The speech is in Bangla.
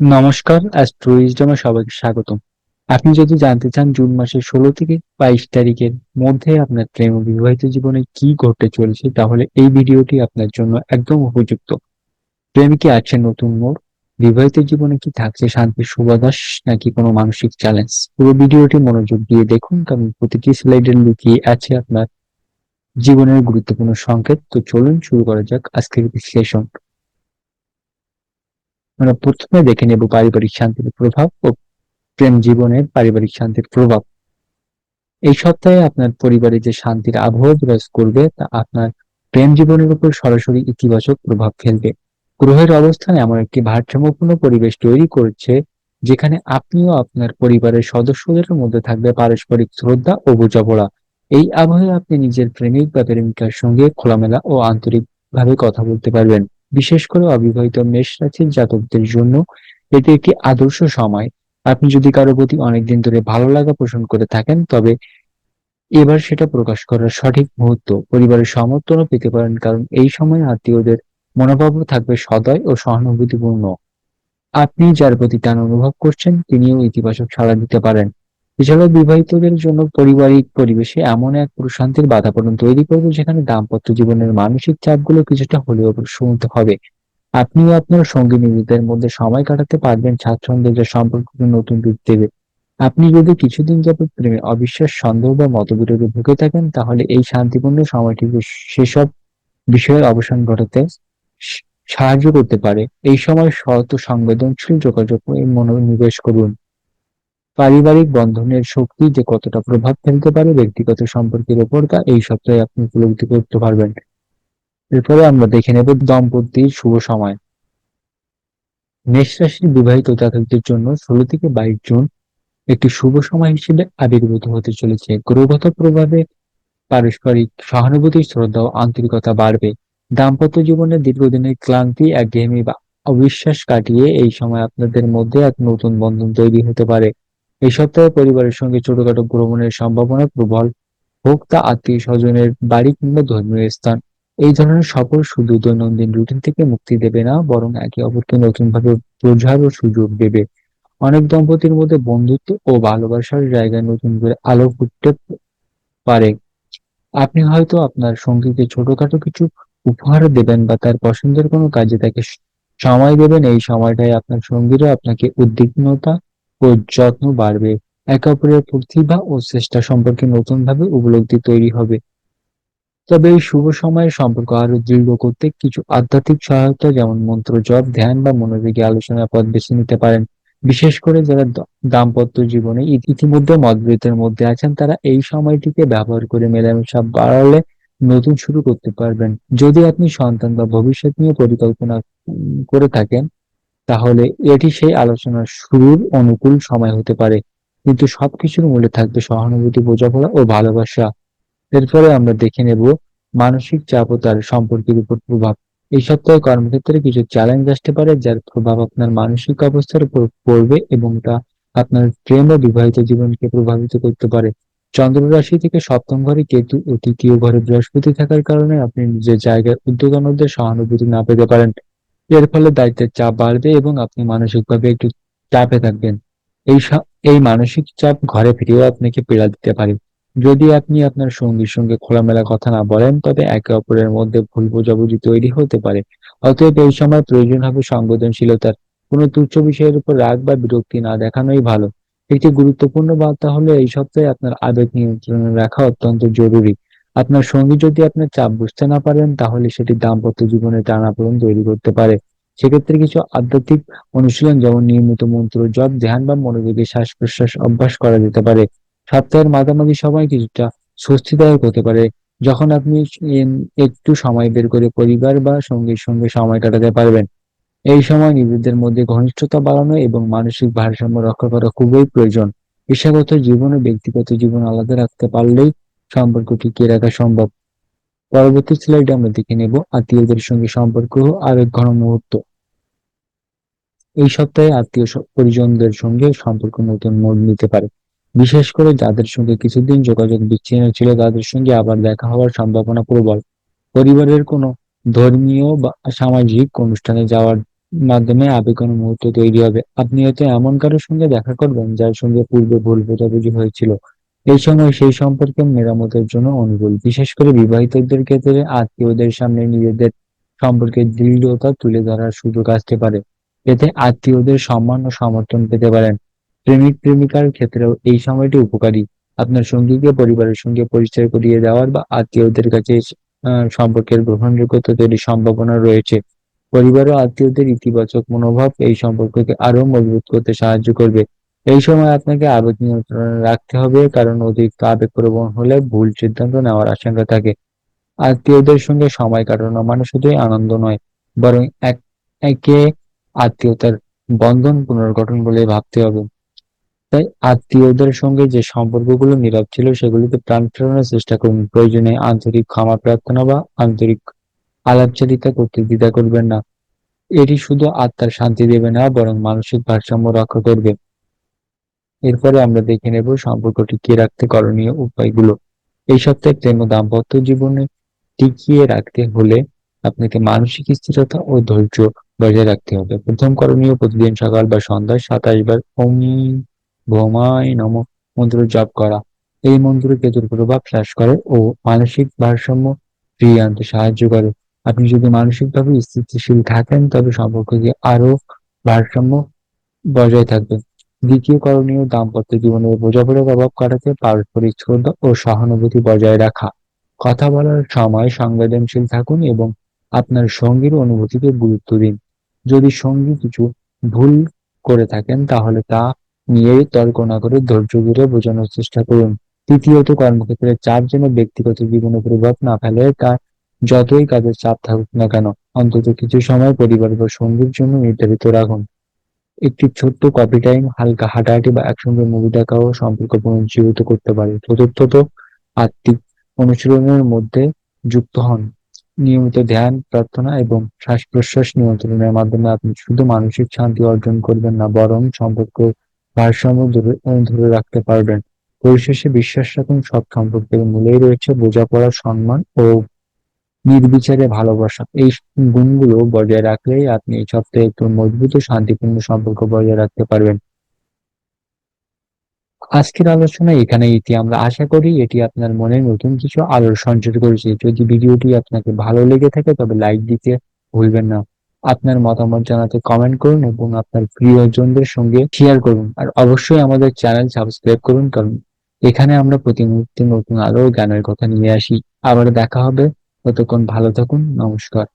নমস্কার, অ্যাস্ট্রো উইজডমে সবাইকে স্বাগতম। আপনি যদি জানতে চান জুন মাসের ১৬ থেকে ২২ তারিখের মধ্যে আপনার প্রেম ও বিবাহিত জীবনে কি ঘটতে চলেছে তাহলে এই ভিডিওটি আপনার জন্য একদম উপযুক্ত। প্রেমে কি আছে নতুন মোড়? বিবাহিত জীবনে কি থাকছে শান্তির সুবাতাস নাকি কোনো মানসিক চ্যালেঞ্জ? পুরো ভিডিওটি মনোযোগ দিয়ে দেখুন কারণ প্রতিটি স্লাইডে লুকিয়ে আছে আপনার জীবনের গুরুত্বপূর্ণ সংকেত। তো চলুন শুরু করা যাক আজকের বিশ্লেষণ। আমরা প্রথমে দেখে নেব পারিবারিক শান্তির প্রভাব ও প্রেম জীবনের পারিবারিক শান্তির প্রভাব। এই সপ্তাহে আপনার পরিবারে যে শান্তির আবহাওয়া বিরাজ করবে, তা আপনার প্রেম জীবনের উপর সরাসরি ইতিবাচক প্রভাব ফেলবে। গ্রহের অবস্থান এমন একটি ভারসাম্যপূর্ণ পরিবেশ তৈরি করছে, যেখানে আপনিও আপনার পরিবারের সদস্যদের মধ্যে থাকবে পারস্পরিক শ্রদ্ধা ও বোঝাপড়া। এই আবহাওয়ায় আপনি নিজের প্রেমিক বা প্রেমিকার সঙ্গে খোলামেলা ও আন্তরিকভাবে কথা বলতে পারবেন। বিশেষ করে অবিবাহিত মেষ রাশির জাতকদের জন্য এটি একটি আদর্শ সময়। আপনি যদি কারও প্রতি অনেকদিন ধরে ভালো লাগা পোষণ করে থাকেন, তবে এবার সেটা প্রকাশ করার সঠিক মুহূর্ত পরিবারের সমর্থনও পেতে পারেন, কারণ এই সময় আত্মীয়দের মনোভাবও থাকবে সদয় ও সহানুভূতিপূর্ণ। আপনি যার প্রতি টান অনুভব করছেন, তিনিও ইতিবাচক সাড়া দিতে পারেন। এছাড়াও বিবাহিতদের জন্য পারিবারিক পরিবেশে এমন এক প্রশান্তির বাতাবরণ তৈরি করবে যেখানে দাম্পত্য জীবনের মানসিক চাপগুলো কিছুটা হলেও প্রশমিত হবে। আপনিও আপনার সঙ্গী নিজেদের মধ্যে সময় কাটাতে পারবেন স্বাচ্ছন্দ্যে যা নতুন রূপ দেবে। আপনি যদি কিছুদিন যাবৎ প্রেমে অবিশ্বাস সন্দেহ বা মতবিরোধে ভুগে থাকেন, তাহলে এই শান্তিপূর্ণ সময়টি সেসব বিষয়ের অবসান ঘটাতে সাহায্য করতে পারে। এই সময় শত সংবেদনশীল যোগাযোগ মনোনিবেশ করুন। পারিবারিক বন্ধনের শক্তি যে কতটা প্রভাব ফেলতে পারে ব্যক্তিগত সম্পর্কের উপর তা এই সপ্তাহে আপনি উপলব্ধি করতে পারবেন। এরপরে আমরা দেখে নেব দম্পতির শুভ সময়। মেষ রাশির বিবাহিত জাতকদের জন্য ষোলো থেকে বাইশ জুন একটি শুভ সময় হিসেবে আবির্ভূত হতে চলেছে। গ্রহগত প্রভাবে পারস্পরিক সহানুভূতি শ্রদ্ধা ও আন্তরিকতা বাড়বে। দাম্পত্য জীবনের দীর্ঘদিনের ক্লান্তি, একঘেয়েমি বা অবিশ্বাস কাটিয়ে এই সময় আপনাদের মধ্যে এক নতুন বন্ধন তৈরি হতে পারে। এই সপ্তাহে পরিবারের সঙ্গে ছোটখাটো ভ্রমণের সম্ভাবনা প্রবল। হোক তা আত্মীয় স্বজনের বাড়ি কিংবা ধর্মীয় স্থান, এই ধরনের সফর শুধু দৈনন্দিন রুটিন থেকে মুক্তি দেবে না, বরং একে অপরকে নতুনভাবে বোঝার ও সুযোগ দেবে। অনেক দম্পতির মধ্যে বন্ধুত্ব ও ভালোবাসার জায়গায় নতুন করে আলো ফুটতে পারে। আপনি হয়তো আপনার সঙ্গীকে ছোটখাটো কিছু উপহার দেবেন বা তার পছন্দের কোনো কাজে তাকে সময় দেবেন। এই সময়টায় আপনার সঙ্গীরা আপনাকে উদ্বিগ্নতা ও যত্ন বাড়বে। একে অপরের প্রতিভা ও চেষ্টা সম্পর্কে নতুনভাবে উপলব্ধি তৈরি হবে। তবে এই শুভ সময়ের সম্পর্ক আরও দৃঢ় করতে কিছু আধ্যাত্মিক সহায়তা যেমন মন্ত্র, জপ, ধ্যান বা মনোযোগী আলোচনার পথ বেছে নিতে পারেন। বিশেষ করে যারা দাম্পত্য জীবনে ইতিমধ্যে মতভেদের মধ্যে আছেন, তারা এই সময়টিকে ব্যবহার করে মেলামেশা বাড়ালে নতুন শুরু করতে পারবেন। যদি আপনি সন্তান বা ভবিষ্যৎ নিয়ে পরিকল্পনা করে থাকেন তাহলে এটি সেই আলোচনার শুরুর অনুকূল সময় হতে পারে। কিন্তু সবকিছুর মূলে থাকবে সহানুভূতি, বোঝাপড়া ও ভালোবাসা। এরপরে আমরা দেখে নেব মানসিক চাপ ও তার সম্পর্কের উপর প্রভাব। এই সপ্তাহে কর্মক্ষেত্রে কিছু চ্যালেঞ্জ আসতে পারে, যার প্রভাব আপনার মানসিক অবস্থার উপর পড়বে এবং তা আপনার প্রেম ও বিবাহিত জীবনকে প্রভাবিত করতে পারে। চন্দ্র রাশি থেকে সপ্তম ঘরে কেতু ও তৃতীয় ঘরে বৃহস্পতি থাকার কারণে আপনি নিজের জায়গায় উদ্যোগানদের সহানুভূতি না পেতে পারেন। এর ফলে দায়িত্বের চাপ বাড়বে এবং আপনি মানসিকভাবে একটু চাপে থাকবেন। এই এই মানসিক চাপ ঘরে ফিরেও আপনাকে পীড়া দিতে পারে। যদি আপনি আপনার সঙ্গীর সঙ্গে খোলামেলা কথা না বলেন, তবে একে অপরের মধ্যে ভুল বোঝাবুঝি তৈরি হতে পারে। অতএব এই সময় প্রয়োজন হবে সংবেদনশীলতার। কোনো তুচ্ছ বিষয়ের উপর রাগ বা বিরক্তি না দেখানোই ভালো। একটি গুরুত্বপূর্ণ বার্তা হলো, এই সপ্তাহে আপনার আবেগ নিয়ন্ত্রণে রাখা অত্যন্ত জরুরি। আপনার সঙ্গী যদি আপনার চাপ বুঝতে না পারেন, তাহলে সেটি দাম্পত্য জীবনে টানাপোড়েন তৈরি করতে পারে। সেক্ষেত্রে কিছু আধ্যাত্মিক অনুশীলন, যেমন নিয়মিত মন্ত্র জপ, ধ্যান বা মনোযোগী শ্বাস প্রশ্বাস অভ্যাস করা যেতে পারে। সপ্তাহের মাঝামাঝি সময় কিছুটা স্বস্তিদায়ক হতে পারে। যখন আপনি একটু সময় বের করে পরিবার বা সঙ্গীর সঙ্গে সময় কাটাতে পারবেন। এই সময় নিজেদের মধ্যে ঘনিষ্ঠতা বাড়ানো এবং মানসিক ভারসাম্য রক্ষা করা খুবই প্রয়োজন। পেশাগত জীবন ও ব্যক্তিগত জীবন আলাদা রাখতে পারলেই সম্পর্ক টিকিয়ে রাখা সম্ভব? পরবর্তী স্লাইডে আমরা দেখে নেব আত্মীয়দের সঙ্গে সম্পর্ক আবেগ ঘন মুহূর্ত। এই সপ্তাহে আত্মীয় পরিজনদের সঙ্গে সম্পর্ক নতুন মোড় নিতে পারে। বিশেষ করে যাদের সঙ্গে কিছুদিন যোগাযোগ বিচ্ছিন্ন ছিল, তাদের সঙ্গে আবার দেখা হওয়ার সম্ভাবনা প্রবল। পরিবারের কোনো ধর্মীয় বা সামাজিক অনুষ্ঠানে যাওয়ার মাধ্যমে আবেগঘন মুহূর্ত তৈরি হবে। আপনি হয়তো এমন কারোর সঙ্গে দেখা করবেন যার সঙ্গে পূর্বে ভুল বোঝাবুঝি হয়েছিল। এই সময় সেই সম্পর্কে মেরামতের জন্য অনুকূল। বিশেষ করে বিবাহিতদের ক্ষেত্রে আত্মীয়দের সামনে নিজেদের সম্পর্কে দৃঢ়তা তুলে ধরার সুযোগ আসতে পারে। এতে আত্মীয়দের সম্মান ও সমর্থন পেতে পারেন। প্রেমিক, প্রেমিকার ক্ষেত্রেও এই সময়টি উপকারী। আপনার সঙ্গীকে, পরিবারের সঙ্গে পরিচয় করিয়ে দেওয়ার বা আত্মীয়দের কাছে সম্পর্কের গ্রহণযোগ্যতা তৈরির সম্ভাবনা রয়েছে। পরিবার ও আত্মীয়দের ইতিবাচক মনোভাব এই সম্পর্ককে আরও মজবুত করতে সাহায্য করবে। এই সময় আপনাকে আবেগ নিয়ন্ত্রণে রাখতে হবে, কারণ অতিরিক্ত আবেগপ্রবণ হলে ভুল সিদ্ধান্ত নেওয়ার আশঙ্কা থাকে। আত্মীয়দের সঙ্গে সময় কাটানো মানে শুধুই আনন্দ নয়, বরং এক, একে আত্মীয়তার বন্ধন পুনর্গঠন বলে ভাবতে হবে। তাই আত্মীয়দের সঙ্গে যে সম্পর্কগুলো নীরব ছিল সেগুলিকে প্রাণ ফেরানোর চেষ্টা করুন। প্রয়োজনে আন্তরিক ক্ষমা প্রার্থনা বা আন্তরিক আলাপচারিতা করতে দ্বিধা করবেন না। এটি শুধু আত্মার শান্তি দেবে না, বরং মানসিক ভারসাম্য রক্ষা করবে। এরপরে আমরা দেখে নেব সম্পর্ক টিকিয়ে রাখতে করণীয় উপায়গুলো। এই সপ্তাহে প্রেম দাম্পত্য জীবনে টিকিয়ে রাখতে হলে আপনাকে মানসিক স্থিরতা ও ধৈর্য বজায় রাখতে হবে। প্রথম করণীয়, প্রতিদিন সকাল বা সন্ধ্যায় সাতাশ বার ওম ভৌমায় নম মন্ত্র জপ করা। এই মন্ত্র কেতুর প্রভাব হ্রাস করে ও মানসিক ভারসাম্য ফিরিয়ে আনতে সাহায্য করে। আপনি যদি মানসিকভাবে স্থিতিশীল থাকেন, তবে সম্পর্ককে আরও ভারসাম্য বজায় থাকবে। দ্বিতীয় করণীয় দাম্পত্য জীবনের বোঝাপড়ার অভাব কাটাতে পারস্পরিক শ্রদ্ধা ও সহানুভূতি বজায় রাখা। কথা বলার সময় সংবেদনশীল থাকুন এবং আপনার সঙ্গীর অনুভূতিকে গুরুত্ব দিন। যদি সঙ্গী কিছু ভুল করে থাকেন, তাহলে তা নিয়ে তর্ক না করে ধৈর্য ধরে বোঝানোর চেষ্টা করুন। তৃতীয়ত, কর্মক্ষেত্রে চাপ যেন ব্যক্তিগত জীবনে প্রভাব না ফেলে, তা যতই কাজের চাপ থাকুক না কেন, অন্তত কিছু সময় পরিবার বা সঙ্গীর জন্য নির্ধারিত রাখুন। একটি ছোট্ট কপি টাইম হালকা হাঁটাহাঁটি বা একসঙ্গে মুভি দেখাও সম্পর্ক পুনর্জীবিত করতে পারে। চতুর্থত, আত্মিক অনুশীলনের মধ্যে যুক্ত হন। নিয়মিত ধ্যান, প্রার্থনা এবং শ্বাস প্রশ্বাস নিয়ন্ত্রণের মাধ্যমে আপনি শুধু মানসিক শান্তি অর্জন করবেন না, বরং সম্পর্ক ভারসাম্য ধরে রাখতে পারবেন। পরিশেষে বিশ্বাস রাখুন সব সম্পর্কের মূলেই রয়েছে বোঝাপড়া সম্মান ও নির্বিচারে ভালোবাসা। এই গুণগুলো বজায় রাখলেই আপনি এই সপ্তাহে একটু মজবুত ও শান্তিপূর্ণ সম্পর্ক বজায় রাখতে পারবেন। আজকের আলোচনা এখানে এটি। আমরা আশা করি এটি আপনার মনে নতুন কিছু আলোর সঞ্চার করেছে। যদি ভিডিওটি আপনাকে ভালো লেগে থাকে, তবে লাইক দিতে ভুলবেন না। আপনার মতামত জানাতে কমেন্ট করুন এবং আপনার প্রিয়জনদের সঙ্গে শেয়ার করুন। আর অবশ্যই আমাদের চ্যানেল সাবস্ক্রাইব করুন, কারণ এখানে আমরা প্রতি মুহূর্তে নতুন আলো জ্ঞানের কথা নিয়ে আসি। আবার দেখা হবে ততক্ষণ ভালো থাকুন নমস্কার।